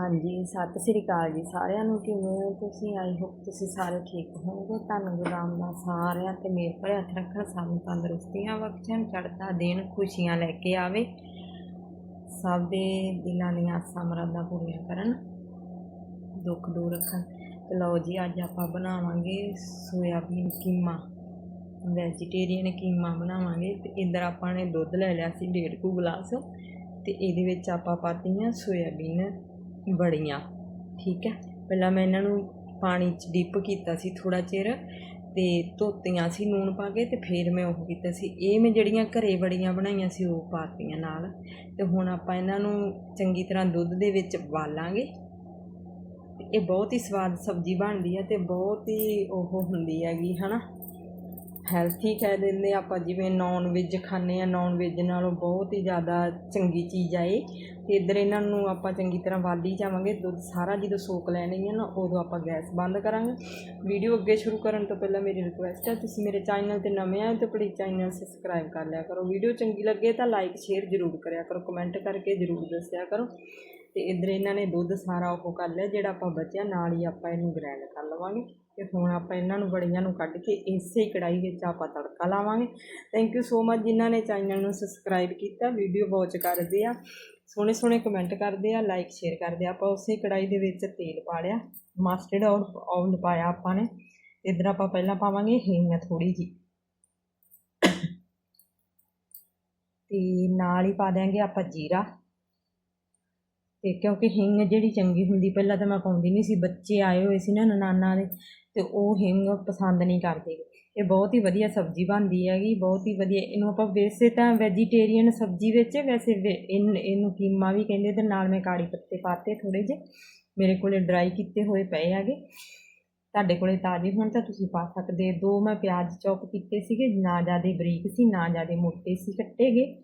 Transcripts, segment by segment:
ਹਾਂਜੀ, ਸਤਿ ਸ੍ਰੀ ਅਕਾਲ ਜੀ ਸਾਰਿਆਂ ਨੂੰ, ਕਿਵੇਂ ਹੋ ਤੁਸੀਂ? ਆਈ ਹੋਪ ਤੁਸੀਂ ਸਾਰੇ ਠੀਕ ਹੋਵੋਗੇ। ਧੰਨ ਗੁਰੂ ਰਾਮਦਾਸ ਸਾਰਿਆਂ ਤੇ ਮੇਰ ਭਰੇ ਹੱਥ ਰੱਖਣ ਸਾਨੂੰ ਤੰਦਰੁਸਤੀਆਂ ਬਖਸ਼ਣ, ਚੜ੍ਹਦਾ ਦੇਣ ਖੁਸ਼ੀਆਂ ਲੈ ਕੇ ਆਵੇ। ਸਭ ਦੇ ਦਿਲਾਂ ਦੀਆਂ ਆਸਾਂ ਮੁਰਾਦਾਂ ਪੂਰੀਆਂ ਕਰਨ, ਦੁੱਖ ਦੂਰ ਰੱਖਣ। ਤੇ ਲਓ ਜੀ, ਅੱਜ ਆਪਾਂ ਬਣਾਵਾਂਗੇ ਸੋਇਆਬੀਨ ਕੀਮਾ। ਵੈਜੀਟੇਰੀਅਨ ਕੀਮਾ ਬਣਾਵਾਂਗੇ। ਤੇ ਇੱਧਰ ਆਪਾਂ ਨੇ ਦੁੱਧ ਲੈ ਲਿਆ ਸੀ, ਡੇਢ ਕੁ ਗਲਾਸ। ਤੇ ਇਹਦੇ ਵਿੱਚ ਆਪਾਂ ਪਾਤੀਆਂ ਸੋਇਆਬੀਨ। ਬੜੀਆਂ ਠੀਕ ਹੈ। ਪਹਿਲਾਂ ਮੈਂ ਇਹਨਾਂ ਨੂੰ ਪਾਣੀ 'ਚ ਡਿਪ ਕੀਤਾ ਸੀ ਥੋੜਾ ਚਿਰ ਤੇ ਧੋਤੀਆਂ ਸੀ ਲੂਣ ਪਾ ਕੇ ਤੇ ਫਿਰ ਮੈਂ ਉਹ ਕੀਤਾ ਸੀ। ਇਹ ਮੈਂ ਜਿਹੜੀਆਂ ਘਰੇ ਬੜੀਆਂ ਬਣਾਈਆਂ ਸੀ ਉਹ ਪਾਤੀਆਂ ਨਾਲ। ਤੇ ਹੁਣ ਆਪਾਂ ਇਹਨਾਂ ਨੂੰ ਚੰਗੀ ਤਰ੍ਹਾਂ ਦੁੱਧ ਦੇ ਵਿੱਚ ਉਬਾਲਾਂਗੇ। ਇਹ ਬਹੁਤ ਹੀ ਸਵਾਦ ਸਬਜ਼ੀ ਬਣਦੀ ਹੈ ਤੇ ਬਹੁਤ ਹੀ ਉਹ ਹੁੰਦੀ ਹੈਗੀ, ਹਨਾ? ਹੈਲਥੀ ਕਹਿ ਦਿੰਦੇ ਆਪਾਂ ਜਿਵੇਂ ਨੌਨ ਵੈੱਜ ਖਾਂਦੇ ਹਾਂ ਨੌਨ ਵੈੱਜ ਨਾਲੋਂ ਬਹੁਤ ਹੀ ਜ਼ਿਆਦਾ ਚੰਗੀ ਚੀਜ਼ ਆ ਇਹ। ਅਤੇ ਇੱਧਰ ਇਹਨਾਂ ਨੂੰ ਆਪਾਂ ਚੰਗੀ ਤਰ੍ਹਾਂ ਵਾਲੀ ਜਾਵਾਂਗੇ। ਦੁੱਧ ਸਾਰਾ ਜਦੋਂ ਸੋਕ ਲੈਣੀ ਹੈ ਨਾ, ਉਦੋਂ ਆਪਾਂ ਗੈਸ ਬੰਦ ਕਰਾਂਗੇ। ਵੀਡੀਓ ਅੱਗੇ ਸ਼ੁਰੂ ਕਰਨ ਤੋਂ ਪਹਿਲਾਂ ਮੇਰੀ ਰਿਕੁਐਸਟ ਹੈ ਤੁਸੀਂ ਮੇਰੇ ਚੈਨਲ ਤੇ ਨਵੇਂ ਆਏ ਤਾਂ ਪਲੀਜ਼ ਚੈਨਲ ਸਬਸਕ੍ਰਾਈਬ ਕਰ ਲਿਆ ਕਰੋ। ਵੀਡੀਓ ਚੰਗੀ ਲੱਗੇ ਤਾਂ ਲਾਈਕ ਸ਼ੇਅਰ ਜ਼ਰੂਰ ਕਰਿਆ ਕਰੋ। ਕਮੈਂਟ ਕਰਕੇ ਜ਼ਰੂਰ ਦੱਸਿਆ ਕਰੋ। ਅਤੇ ਇੱਧਰ ਇਹਨਾਂ ਨੇ ਦੁੱਧ ਸਾਰਾ ਉਹ ਕਰ ਲਿਆ, ਜਿਹੜਾ ਆਪਾਂ ਬਚਿਆ, ਨਾਲ ਹੀ ਆਪਾਂ ਇਹਨੂੰ ਗ੍ਰਾਈਂਡ ਕਰ ਲਵਾਂਗੇ। ਤੇ ਹੁਣ ਆਪਾਂ ਇਹਨਾਂ ਨੂੰ ਬੜੀਆਂ ਨੂੰ ਕੱਢ ਕੇ ਇਸੇ ਕੜਾਈ ਵਿੱਚ ਆਪਾਂ ਤੜਕਾ ਲਾਵਾਂਗੇ। ਥੈਂਕ ਯੂ ਸੋ ਮਚ ਜਿਨ੍ਹਾਂ ਨੇ ਚੈਨਲ ਨੂੰ ਸਬਸਕ੍ਰਾਈਬ ਕੀਤਾ ਵੀਡੀਓ ਵਾਚ ਕਰਦੇ ਆ, ਸੋਹਣੇ ਸੋਹਣੇ ਕਮੈਂਟ ਕਰਦੇ ਆ ਲਾਈਕ ਸ਼ੇਅਰ ਕਰਦੇ ਆ। ਆਪਾਂ ਉਸੇ ਕੜਾਈ ਦੇ ਵਿੱਚ ਤੇਲ ਪਾ ਲਿਆ ਮਸਟਰਡ ਆਇਲ ਪਾਇਆ ਆਪਾਂ ਨੇ। ਇੱਧਰ ਆਪਾਂ ਪਹਿਲਾਂ ਪਾਵਾਂਗੇ ਹਿੰਗ ਥੋੜੀ ਜੀ ਤੇ ਨਾਲ ਹੀ ਪਾ ਦਿਆਂਗੇ ਆਪਾਂ ਜੀਰਾ। ਤੇ ਕਿਉਂਕਿ ਹਿੰਗ ਜਿਹੜੀ ਚੰਗੀ ਹੁੰਦੀ, ਪਹਿਲਾਂ ਤਾਂ ਮੈਂ ਪਾਉਂਦੀ ਨਹੀਂ ਸੀ, ਬੱਚੇ ਆਏ ਹੋਏ ਸੀ ਨਾ ਨਨਾਨਾ ਦੇ। ਅਤੇ ਉਹ ਹਿੰਗ ਪਸੰਦ ਨਹੀਂ ਕਰਦੇ। ਇਹ ਬਹੁਤ ਹੀ ਵਧੀਆ ਸਬਜ਼ੀ ਬਣਦੀ ਹੈਗੀ, ਬਹੁਤ ਹੀ ਵਧੀਆ। ਇਹਨੂੰ ਆਪਾਂ ਵੈਸੇ ਤਾਂ ਵੈਜੀਟੇਰੀਅਨ ਸਬਜ਼ੀ ਵਿੱਚ ਵੈਸੇ ਵੇ- ਇਹਨ- ਇਹਨੂੰ ਕੀਮਾ ਵੀ ਕਹਿੰਦੇ ਤੇ ਨਾਲ ਮੈਂ ਕਾੜੀ ਪੱਤੇ ਪਾਤੇ ਥੋੜੇ ਜਿਹੇ। ਮੇਰੇ ਕੋਲੇ ਡਰਾਈ ਕੀਤੇ ਹੋਏ ਪਏ ਹੈਗੇ। ਤੁਹਾਡੇ ਕੋਲੇ ਤਾਜ਼ੇ ਹੋਣ ਤਾਂ ਤੁਸੀਂ ਪਾ ਸਕਦੇ ਦੋ ਮੈਂ ਪਿਆਜ਼ ਚੌਪ ਕੀਤੇ ਸੀਗੇ, ਨਾ ਜ਼ਿਆਦਾ ਬਰੀਕ ਸੀ, ਨਾ ਜ਼ਿਆਦਾ ਮੋਟੇ ਸੀ ਕੱਟੇ ਗਏ।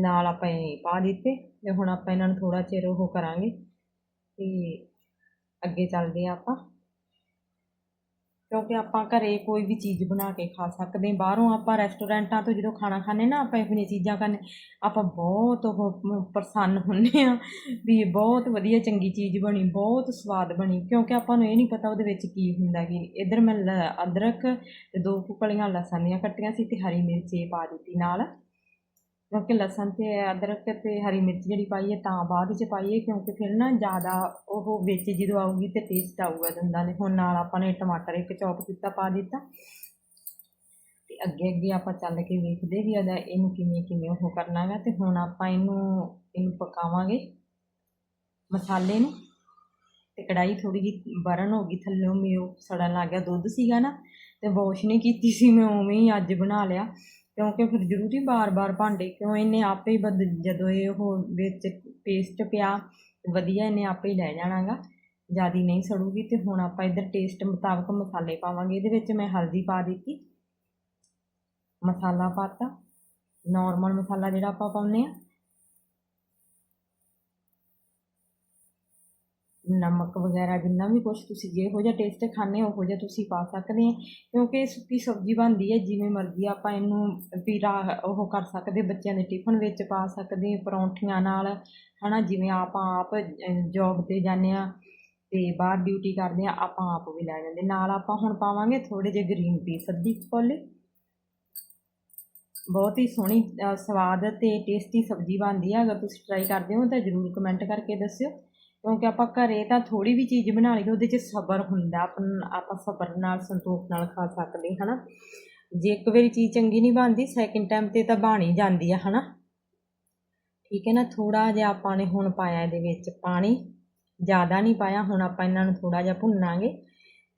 ਨਾਲ ਆਪਾਂ ਇਹ ਪਾ ਦਿੱਤੇ ਤੇ ਹੁਣ ਆਪਾਂ ਇਹਨਾਂ ਨੂੰ ਥੋੜਾ ਚਿਰ ਉਹ ਕਰਾਂਗੇ ਤੇ ਅੱਗੇ ਚੱਲਦੇ ਆ ਆਪਾਂ। ਕਿਉਂਕਿ ਆਪਾਂ ਘਰੇ ਕੋਈ ਵੀ ਚੀਜ਼ ਬਣਾ ਕੇ ਖਾ ਸਕਦੇ ਹਾਂ। ਬਾਹਰੋਂ ਆਪਾਂ ਰੈਸਟੋਰੈਂਟਾਂ ਤੋਂ ਜਦੋਂ ਖਾਣਾ ਖਾਂਦੇ ਨਾ, ਆਪਾਂ ਇਹੋ ਜਿਹੀਆਂ ਚੀਜ਼ਾਂ ਖਾਂਦੇ ਆਪਾਂ ਬਹੁਤ ਉਹ ਪ੍ਰਸੰਨ ਹੁੰਦੇ ਆ ਵੀ ਇਹ ਬਹੁਤ ਵਧੀਆ ਚੰਗੀ ਚੀਜ਼ ਬਣੀ, ਬਹੁਤ ਸਵਾਦ ਬਣੀ। ਕਿਉਂਕਿ ਆਪਾਂ ਨੂੰ ਇਹ ਨਹੀਂ ਪਤਾ ਉਹਦੇ ਵਿੱਚ ਕੀ ਹੁੰਦਾ ਕੀ ਇੱਧਰ ਮੈਂ ਲ- ਅਦਰਕ ਤੇ ਦੋ ਕੁ ਕਲੀਆਂ ਲਸਣ ਦੀਆਂ ਕੱਟੀਆਂ ਸੀ ਤੇ ਹਰੀ ਮਿਰਚ ਇਹ ਪਾ ਦਿੱਤੀ ਨਾਲ। ਕਿਉਂਕਿ ਲਸਣ ਤੇ ਅਦਰਕ ਤੇ ਹਰੀ ਮਿਰਚ ਜਿਹੜੀ ਪਾਈ ਹੈ ਤਾਂ ਬਾਅਦ ਚ ਪਾਈਏ ਕਿਉਂਕਿ ਫਿਰ ਨਾ ਜ਼ਿਆਦਾ ਉਹ ਵਿੱਚ ਜਦੋਂ ਆਊਗੀ ਤੇ ਟੇਸਟ ਆਊਗਾ ਦੰਦਾਂ ਦੇ। ਹੁਣ ਨਾਲ ਆਪਾਂ ਨੇ ਟਮਾਟਰ ਇੱਕ ਚੌਪ ਕੀਤਾ, ਪਾ ਦਿੱਤਾ। ਤੇ ਅੱਗੇ ਅੱਗੇ ਆਪਾਂ ਚੱਲ ਕੇ ਵੇਖਦੇ ਵੀ ਇਹਦਾ ਇਹਨੂੰ ਕਿਵੇਂ ਕਿਵੇਂ ਉਹ ਕਰਨਾ ਹੈ ਤੇ ਹੁਣ ਆਪਾਂ ਇਹਨੂੰ ਇਹਨੂੰ ਪਕਾਵਾਂਗੇ ਮਸਾਲੇ ਨੂੰ। ਤੇ ਕੜਾਈ ਥੋੜੀ ਜਿਹੀ ਬਰਨ ਹੋ ਗਈ ਥੱਲੋਂ ਮੇਓ ਸੜਨ ਲੱਗ ਗਿਆ, ਦੁੱਧ ਸੀਗਾ ਨਾ ਤੇ ਵਾਸ਼ ਨਹੀਂ ਕੀਤੀ ਸੀ ਮੈਂ, ਉਵੇਂ ਹੀ ਅੱਜ ਬਣਾ ਲਿਆ। ਕਿਉਂਕਿ ਫਿਰ ਜ਼ਰੂਰੀ ਬਾਰ-ਬਾਰ ਭਾਂਡੇ, ਕਿਉਂ ਇਹਨੇ ਆਪੇ ਹੀ ਬਦ, ਜਦੋਂ ਇਹ ਉਹ ਵਿੱਚ ਪੇਸਟ ਪਿਆ, ਵਧੀਆ ਇਹਨੇ ਆਪੇ ਹੀ ਲੈ ਜਾਣਾਗਾ। ਜਿਆਦੀ ਨਹੀਂ ਸੜੂਗੀ ਤੇ ਹੁਣ ਆਪਾਂ ਇੱਧਰ ਟੇਸਟ ਮੁਤਾਬਕ ਮਸਾਲੇ ਪਾਵਾਂਗੇ। ਇਹਦੇ ਵਿੱਚ ਮੈਂ ਹਲਦੀ ਪਾ ਦਿੱਤੀ, ਮਸਾਲਾ ਪਾਤਾ। ਨਾਰਮਲ ਮਸਾਲਾ ਜਿਹੜਾ ਆਪਾਂ ਪਾਉਂਦੇ ਆ ਨਮਕ ਵਗੈਰਾ ਜਿੰਨਾ ਵੀ ਕੁਝ ਤੁਸੀਂ ਜਿਹੋ ਜਿਹਾ ਟੇਸਟ ਖਾਂਦੇ ਹੋ ਉਹੋ ਜਿਹਾ ਤੁਸੀਂ ਪਾ ਸਕਦੇ ਆ ਕਿਉਂਕਿ ਸੁੱਕੀ ਸਬਜ਼ੀ ਬਣਦੀ ਹੈ, ਜਿਵੇਂ ਮਰਜ਼ੀ ਆਪਾਂ ਇਹਨੂੰ ਵੀ ਰਾ- ਉਹ ਕਰ ਸਕਦੇ ਬੱਚਿਆਂ ਦੇ ਟਿਫਨ ਵਿੱਚ ਪਾ ਸਕਦੇ ਪਰੌਂਠੀਆਂ ਨਾਲ, ਹਨਾ, ਜਿਵੇਂ ਆਪਾਂ ਆਪ ਜੌਬ ਤੇ ਜਾਂਦੇ ਆ ਤੇ ਬਾਹਰ ਡਿਊਟੀ ਕਰਦੇ ਆ ਆਪਾਂ ਆਪ ਵੀ ਲੈ ਜਾਂਦੇ ਨਾਲ ਆਪਾਂ ਹੁਣ ਪਾਵਾਂਗੇ ਥੋੜੇ ਜਿਹੇ ਗ੍ਰੀਨ ਪੀਸ ਅੱਧੀ ਕੁ ਬਹੁਤ ਹੀ ਸੋਹਣੀ ਸਵਾਦ ਤੇ ਟੇਸਟੀ ਸਬਜ਼ੀ ਬਣਦੀ ਹੈ। ਅਗਰ ਤੁਸੀਂ ਟਰਾਈ ਕਰਦੇ ਹੋ ਤਾਂ ਜ਼ਰੂਰ ਕਮੈਂਟ ਕਰਕੇ ਦੱਸਿਓ। ਕਿਉਂਕਿ ਆਪਾਂ ਘਰੇ ਤਾਂ ਥੋੜੀ ਵੀ ਚੀਜ਼ ਬਣਾ ਲਈ, ਉਹਦੇ 'ਚ ਸਬਰ ਹੁੰਦਾ ਆਪਾਂ ਆਪਾਂ ਸਬਰ ਨਾਲ, ਸੰਤੋਖ ਨਾਲ ਖਾ ਸਕਦੇ ਹਨਾ? ਜੇ ਇੱਕ ਵਾਰੀ ਚੀਜ਼ ਚੰਗੀ ਨਹੀਂ ਬਣਦੀ ਸੈਕਿੰਡ ਟਾਈਮ ਤੇ ਤਾਂ ਬਣ ਹੀ ਜਾਂਦੀ ਆ, ਹਨਾ? ਠੀਕ ਹੈ ਨਾ? ਥੋੜਾ ਜਿਹਾ ਆਪਾਂ ਨੇ ਹੁਣ ਪਾਇਆ ਇਹਦੇ ਵਿੱਚ ਪਾਣੀ, ਜ਼ਿਆਦਾ ਨਹੀਂ ਪਾਇਆ, ਹੁਣ ਆਪਾਂ ਇਹਨਾਂ ਨੂੰ ਥੋੜਾ ਜਿਹਾ ਭੁੰਨਾਂਗੇ।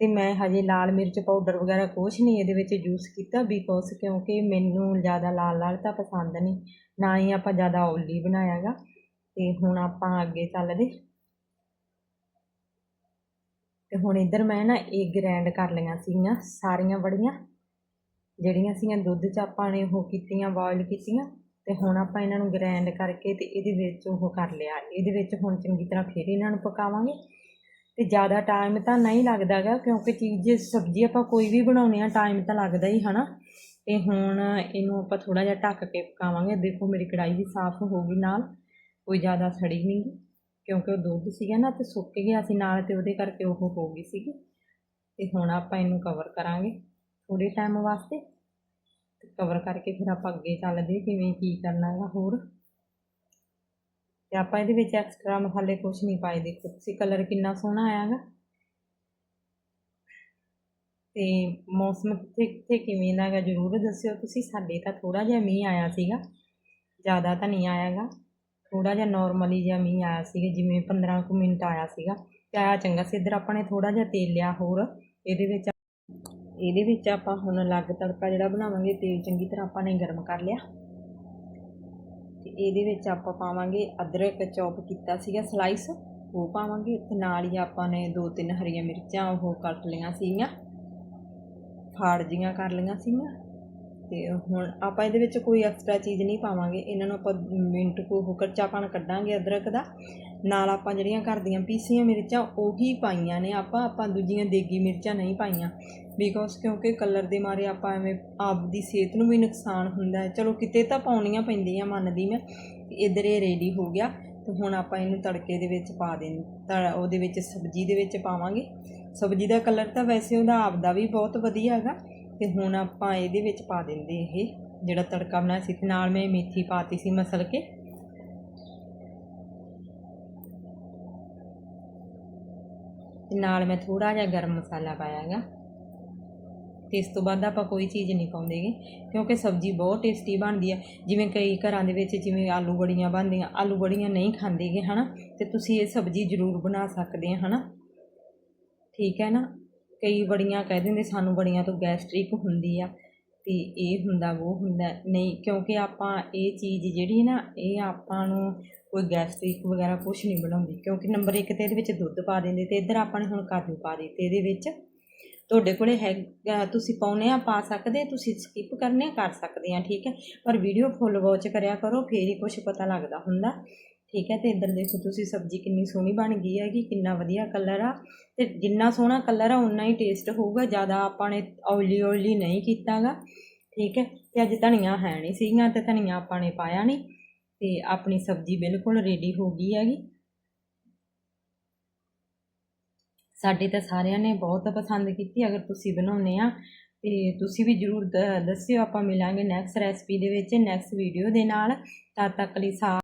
ਤੇ ਮੈਂ ਹਜੇ ਲਾਲ ਮਿਰਚ ਪਾਊਡਰ ਵਗੈਰਾ ਕੁਛ ਨਹੀਂ ਇਹਦੇ ਵਿੱਚ ਯੂਜ਼ ਕੀਤਾ ਬਿਕੋਜ਼ ਕਿਉਂਕਿ ਮੈਨੂੰ ਜ਼ਿਆਦਾ ਲਾਲ ਲਾਲ ਤਾਂ ਪਸੰਦ ਨਹੀਂ, ਨਾ ਹੀ ਆਪਾਂ ਜ਼ਿਆਦਾ ਓਇਲੀ ਬਣਾਇਆਗਾ। ਤੇ ਹੁਣ ਆਪਾਂ ਅੱਗੇ ਚੱਲਦੇ। ਤੇ ਹੁਣ ਇੱਧਰ ਮੈਂ ਨਾ ਇਹ ਗ੍ਰੈਂਡ ਕਰ ਲਈਆਂ ਸੀਗੀਆਂ, ਸਾਰੀਆਂ ਬੜੀਆਂ ਜਿਹੜੀਆਂ ਸੀਗੀਆਂ ਦੁੱਧ 'ਚ ਆਪਾਂ ਨੇ ਉਹ ਕੀਤੀਆਂ ਬੋਇਲ ਕੀਤੀਆਂ ਤੇ ਹੁਣ ਆਪਾਂ ਇਹਨਾਂ ਨੂੰ ਗ੍ਰੈਂਡ ਕਰਕੇ ਤੇ ਇਹਦੇ ਵਿੱਚ ਉਹ ਕਰ ਲਿਆ। ਇਹਦੇ ਵਿੱਚ ਹੁਣ ਚੰਗੀ ਤਰ੍ਹਾਂ ਫਿਰ ਇਹਨਾਂ ਨੂੰ ਪਕਾਵਾਂਗੇ। ਤੇ ਜ਼ਿਆਦਾ ਟਾਈਮ ਤਾਂ ਨਹੀਂ ਲੱਗਦਾ ਗਾ, ਕਿਉਂਕਿ ਚੀਜ਼ ਸਬਜ਼ੀ ਆਪਾਂ ਕੋਈ ਵੀ ਬਣਾਉਨੇ ਆ ਟਾਈਮ ਤਾਂ ਲੱਗਦਾ ਹੀ, ਹਨਾ? ਤੇ ਹੁਣ ਇਹਨੂੰ ਆਪਾਂ ਥੋੜਾ ਜਿਹਾ ਢੱਕ ਕੇ ਪਕਾਵਾਂਗੇ। ਦੇਖੋ ਮੇਰੀ ਕੜਾਈ ਵੀ ਸਾਫ਼ ਹੋ ਗਈ ਨਾਲ, ਕੋਈ ਜ਼ਿਆਦਾ ਸੜੀ ਨਹੀਂ। ਗੀ ਕਿਉਂਕਿ ਉਹ ਦੁੱਧ ਸੀਗਾ ਨਾ ਤੇ ਸੁੱਕ ਗਿਆ ਸੀ ਨਾਲ ਤੇ ਉਹਦੇ ਕਰਕੇ ਉਹ ਹੋ ਗਈ ਸੀਗੀ। ਤੇ ਹੁਣ ਆਪਾਂ ਇਹਨੂੰ ਕਵਰ ਕਰਾਂਗੇ ਥੋੜੇ ਟਾਈਮ ਵਾਸਤੇ। ਤੇ ਕਵਰ ਕਰਕੇ ਫਿਰ ਆਪਾਂ ਅੱਗੇ ਚੱਲਦੇ ਕਿਵੇਂ ਕੀ ਕਰਨਾ ਹੈਗਾ ਹੋਰ। ਤੇ ਆਪਾਂ ਇਹਦੇ ਵਿੱਚ ਐਕਸਟਰਾ ਮਸਾਲੇ ਕੁਝ ਨਹੀਂ ਪਾਏ। ਦੇਖੋ ਤੁਸੀਂ ਕਲਰ ਕਿੰਨਾ ਸੋਹਣਾ ਆਇਆ ਹੈਗਾ ਤੇ ਮੌਸਮ ਕਿੱਥੇ ਕਿੱਥੇ ਕਿਵੇਂ ਦਾ ਹੈਗਾ ਜ਼ਰੂਰ ਦੱਸਿਓ। ਤੁਸੀਂ ਸਾਡੇ ਤਾਂ ਥੋੜਾ ਜਿਹਾ ਮੀਂਹ ਆਇਆ ਸੀਗਾ। ਜ਼ਿਆਦਾ ਤਾਂ ਨਹੀਂ ਆਇਆਗਾ ਥੋੜਾ ਜਿਹਾ ਨਾਰਮਲੀ ਜਿਹਾ ਮੀਂਹ ਆਇਆ ਸੀਗਾ, ਜਿਵੇਂ 15 ਕੁ ਮਿੰਟ ਆਇਆ ਸੀਗਾ, ਤੇ ਆਇਆ ਚੰਗਾ ਸੀ। ਇੱਧਰ ਆਪਾਂ ਨੇ ਥੋੜਾ ਜਿਹਾ ਤੇਲ ਲਿਆ ਹੋਰ, ਇਹਦੇ ਵਿੱਚ ਇਹਦੇ ਵਿੱਚ ਆਪਾਂ ਹੁਣ ਅਲੱਗ ਤੜਕਾ ਜਿਹੜਾ ਬਣਾਵਾਂਗੇ, ਤੇਲ ਚੰਗੀ ਤਰ੍ਹਾਂ ਆਪਾਂ ਨੇ ਗਰਮ ਕਰ ਲਿਆ। ਤੇ ਇਹਦੇ ਵਿੱਚ ਆਪਾਂ ਪਾਵਾਂਗੇ ਅਦਰਕ ਚੌਪ ਕੀਤਾ ਸੀਗਾ ਸਲਾਈਸ ਉਹ ਪਾਵਾਂਗੇ, ਤੇ ਨਾਲ ਹੀ ਆਪਾਂ ਨੇ ਦੋ ਤਿੰਨ ਹਰੀਆਂ ਮਿਰਚਾਂ, ਉਹ ਕੱਟ ਲਈਆਂ ਸੀਗੀਆਂ। ਫਾੜ ਜੀਆਂ ਕਰ ਲਈਆਂ ਸੀਗੀਆਂ। ਅਤੇ ਹੁਣ ਆਪਾਂ ਇਹਦੇ ਵਿੱਚ ਕੋਈ ਐਕਸਟਰਾ ਚੀਜ਼ ਨਹੀਂ ਪਾਵਾਂਗੇ। ਇਹਨਾਂ ਨੂੰ ਆਪਾਂ ਮਿੰਟ ਕੋ ਉਹ ਕੱਚਾਪਣ ਕੱਢਾਂਗੇ ਅਦਰਕ ਦਾ। ਨਾਲ ਆਪਾਂ ਜਿਹੜੀਆਂ ਘਰ ਦੀਆਂ ਪੀਸੀਆਂ ਮਿਰਚਾਂ, ਉਹੀ ਪਾਈਆਂ ਨੇ ਆਪਾਂ। ਆਪਾਂ ਦੂਜੀਆਂ ਦੇਗੀ ਮਿਰਚਾਂ ਨਹੀਂ ਪਾਈਆਂ। ਬਿਕੋਜ਼ ਕਿਉਂਕਿ ਕਲਰ ਦੇ ਮਾਰੇ ਆਪਾਂ ਐਵੇਂ ਆਪ ਦੀ ਸਿਹਤ ਨੂੰ ਵੀ ਨੁਕਸਾਨ ਹੁੰਦਾ ਹੈ। ਚਲੋ ਕਿਤੇ ਤਾਂ ਪਾਉਣੀਆਂ ਪੈਂਦੀਆਂ, ਮੰਨਦੀ ਮੈਂ। ਤੇ ਇੱਧਰ ਇਹ ਰੈਡੀ ਹੋ ਗਿਆ। ਤੇ ਹੁਣ ਆਪਾਂ ਇਹਨੂੰ ਤੜਕੇ ਦੇ ਵਿੱਚ ਪਾ ਦੇਣ, ਤਾਂ ਉਹਦੇ ਵਿੱਚ ਸਬਜ਼ੀ ਦੇ ਵਿੱਚ ਪਾਵਾਂਗੇ। ਸਬਜ਼ੀ ਦਾ ਕਲਰ ਤਾਂ ਵੈਸੇ ਉਹਦਾ ਆਪਦਾ ਵੀ ਬਹੁਤ ਵਧੀਆ ਹੈਗਾ। ਤੇ ਹੁਣ ਆਪਾਂ ਇਹਦੇ ਵਿੱਚ ਪਾ ਦਿੰਦੇ ਇਹ ਜਿਹੜਾ ਤੜਕਾ ਬਣਾਇਆ ਸੀ ਤੇ ਨਾਲ ਮੈਂ ਮੇਥੀ ਪਾਤੀ ਸੀ ਮਸਲ ਕੇ। ਤੇ ਨਾਲ ਮੈਂ ਥੋੜਾ ਜਿਹਾ ਗਰਮ ਮਸਾਲਾ ਪਾਇਆ ਹੈਗਾ। ਤੇ ਇਸ ਤੋਂ ਬਾਅਦ ਆਪਾਂ ਕੋਈ ਚੀਜ਼ ਨਹੀਂ ਪਾਉਂਦੇਗੇ ਕਿਉਂਕਿ ਸਬਜ਼ੀ ਬਹੁਤ ਟੇਸਟੀ ਬਣਦੀ ਹੈ ਜਿਵੇਂ ਕਈ ਘਰਾਂ ਦੇ ਵਿੱਚ ਜਿਵੇਂ ਆਲੂ ਬੜੀਆਂ ਬਣਦੀਆਂ, ਆਲੂ ਬੜੀਆਂ ਨਹੀਂ ਖਾਂਦੇਗੇ ਹਨਾ? ਤੇ ਤੁਸੀਂ ਇਹ ਸਬਜ਼ੀ ਜ਼ਰੂਰ ਬਣਾ ਸਕਦੇ ਆ, ਹਨਾ? ਠੀਕ ਹੈ ਨਾ? ਕਈ ਬੜੀਆਂ ਕਹਿ ਦਿੰਦੇ, ਸਾਨੂੰ ਬੜੀਆਂ ਤੋਂ ਗੈਸਟ੍ਰਿਕ ਹੁੰਦੀ ਆ ਅਤੇ ਇਹ ਹੁੰਦਾ, ਉਹ ਹੁੰਦਾ। ਨਹੀਂ, ਕਿਉਂਕਿ ਆਪਾਂ ਇਹ ਚੀਜ਼ ਜਿਹੜੀ ਨਾ, ਇਹ ਆਪਾਂ ਨੂੰ ਕੋਈ ਗੈਸਟ੍ਰਿਕ ਵਗੈਰਾ ਕੁਛ ਨਹੀਂ ਬਣਾਉਂਦੀ। ਕਿਉਂਕਿ ਨੰਬਰ ਇੱਕ ਤਾਂ ਇਹਦੇ ਵਿੱਚ ਦੁੱਧ ਪਾ ਦਿੰਦੇ ਅਤੇ ਇੱਧਰ ਆਪਾਂ ਨੇ ਹੁਣ ਕਾਜੂ ਪਾ ਦਿੱਤੇ ਇਹਦੇ ਵਿੱਚ। ਤੁਹਾਡੇ ਕੋਲੇ ਹੈ ਤੁਸੀਂ ਪਾਉਨੇ ਆ, ਪਾ ਸਕਦੇ, ਤੁਸੀਂ ਸਕਿਪ ਕਰਨੇ ਕਰ ਸਕਦੇ ਆ, ਠੀਕ ਹੈ। ਪਰ ਵੀਡੀਓ ਫੁੱਲ ਵਾਚ ਕਰਿਆ ਕਰੋ, ਫੇਰ ਹੀ ਕੁਝ ਪਤਾ ਲੱਗਦਾ ਹੁੰਦਾ। ਠੀਕ ਹੈ, ਤੇ ਇੱਧਰ ਦੇਖੋ ਤੁਸੀਂ ਸਬਜ਼ੀ ਕਿੰਨੀ ਸੋਹਣੀ ਬਣ ਗਈ ਹੈਗੀ, ਕਿੰਨਾ ਵਧੀਆ ਕਲਰ ਆ। ਤੇ ਜਿੰਨਾ ਸੋਹਣਾ ਕਲਰ ਆ ਉਨਾ ਹੀ ਟੇਸਟ ਹੋਊਗਾ, ਜ਼ਿਆਦਾ ਆਪਾਂ ਨੇ ਆਇਲੀ ਆਇਲੀ ਨਹੀਂ ਕੀਤਾਗਾ, ਠੀਕ ਹੈ। ਤੇ ਅੱਜ ਧਨੀਆ ਹੈ ਨਹੀਂ ਸੀਗੀਆਂ ਤੇ ਧਨੀਆ ਆਪਾਂ ਨੇ ਪਾਇਆ ਨਹੀਂ, ਤੇ ਆਪਣੀ ਸਬਜ਼ੀ ਬਿਲਕੁਲ ਰੈਡੀ ਹੋ ਗਈ ਹੈਗੀ। ਸਾਡੇ ਤਾਂ ਸਾਰਿਆਂ ਨੇ ਬਹੁਤ ਪਸੰਦ ਕੀਤੀ, ਅਗਰ ਤੁਸੀਂ ਬਣਾਉਨੇ ਆ, ਤੇ ਤੁਸੀਂ ਵੀ ਜਰੂਰ ਦੱਸਿਓ, ਆਪਾਂ ਮਿਲਾਂਗੇ ਨੈਕਸਟ ਰੈਸਪੀ ਦੇ ਵਿੱਚ ਨੈਕਸਟ ਵੀਡੀਓ ਦੇ ਨਾਲ। ਤਦ ਤੱਕ ਲਈ ਸਾ